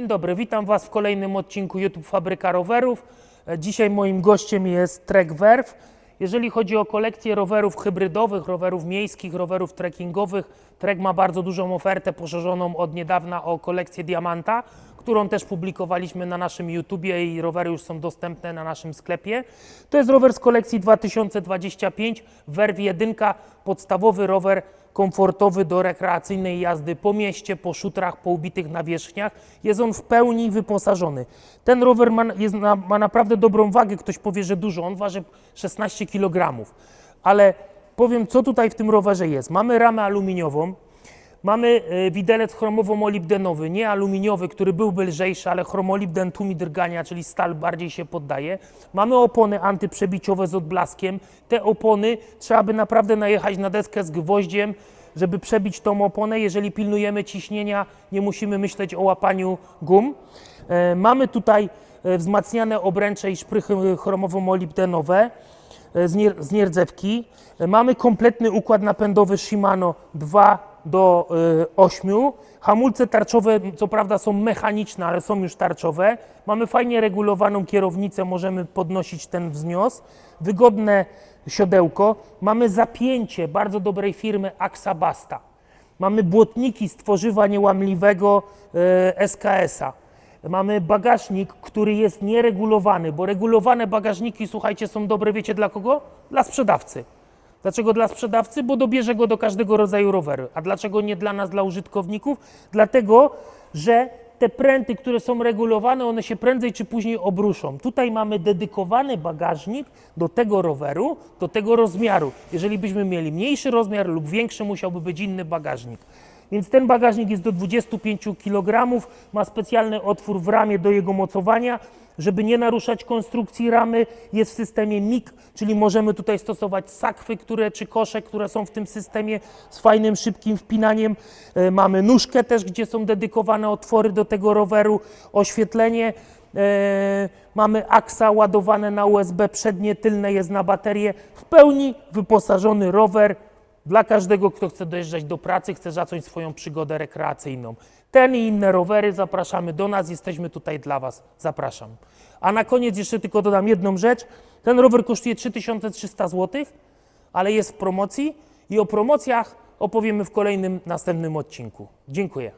Dzień dobry, witam Was w kolejnym odcinku YouTube Fabryka Rowerów. E, Dzisiaj moim gościem jest Trek Werf. Jeżeli chodzi o kolekcję rowerów hybrydowych, rowerów miejskich, rowerów trekkingowych, Trek ma bardzo dużą ofertę poszerzoną od niedawna o kolekcję Diamanta, którą też publikowaliśmy na naszym YouTubie i rowery już są dostępne na naszym sklepie. To jest rower z kolekcji 2025, Werf 1, podstawowy rower komfortowy do rekreacyjnej jazdy po mieście, po szutrach, po ubitych nawierzchniach. Jest on w pełni wyposażony. Ten rower ma, na, ma naprawdę dobrą wagę. Ktoś powie, że dużo. On waży 16 kg. Ale powiem, co tutaj w tym rowerze jest. Mamy ramę aluminiową, Mamy e, widelec chromowo-molibdenowy, nie aluminiowy, który byłby lżejszy, ale chromolibden tłumi drgania, czyli stal bardziej się poddaje. Mamy opony antyprzebiciowe z odblaskiem. Te opony trzeba by naprawdę najechać na deskę z gwoździem, żeby przebić tą oponę. Jeżeli pilnujemy ciśnienia, nie musimy myśleć o łapaniu gum. E, Mamy tutaj e, wzmacniane obręcze i szprychy chromowo-molibdenowe e, z, nier- z nierdzewki. Mamy kompletny układ napędowy Shimano 2 do y, 8. Hamulce tarczowe, co prawda są mechaniczne, ale są już tarczowe. Mamy fajnie regulowaną kierownicę, możemy podnosić ten wznios. Wygodne siodełko. Mamy zapięcie bardzo dobrej firmy Axabasta. Mamy błotniki z tworzywa niełamliwego y, SKS-a. Mamy bagażnik, który jest nieregulowany, bo regulowane bagażniki, słuchajcie, są dobre, wiecie dla kogo? Dla sprzedawcy. Dlaczego dla sprzedawcy? Bo dobierze go do każdego rodzaju roweru. A dlaczego nie dla nas, dla użytkowników? Dlatego, że te pręty, które są regulowane, one się prędzej czy później obruszą. Tutaj mamy dedykowany bagażnik do tego roweru, do tego rozmiaru. Jeżeli byśmy mieli mniejszy rozmiar lub większy, musiałby być inny bagażnik. Więc ten bagażnik jest do 25 kg, ma specjalny otwór w ramie do jego mocowania, żeby nie naruszać konstrukcji ramy. Jest w systemie MIG, czyli możemy tutaj stosować sakwy, które, czy kosze, które są w tym systemie z fajnym, szybkim wpinaniem. E, Mamy nóżkę też, gdzie są dedykowane otwory do tego roweru, oświetlenie. E, mamy aksa ładowane na USB, przednie, tylne jest na baterię. W pełni wyposażony rower dla każdego, kto chce dojeżdżać do pracy, chce zacząć swoją przygodę rekreacyjną. Ten i inne rowery zapraszamy do nas, jesteśmy tutaj dla Was. Zapraszam. A na koniec jeszcze tylko dodam jedną rzecz. Ten rower kosztuje 3300 zł, ale jest w promocji i o promocjach opowiemy w kolejnym, następnym odcinku. Dziękuję.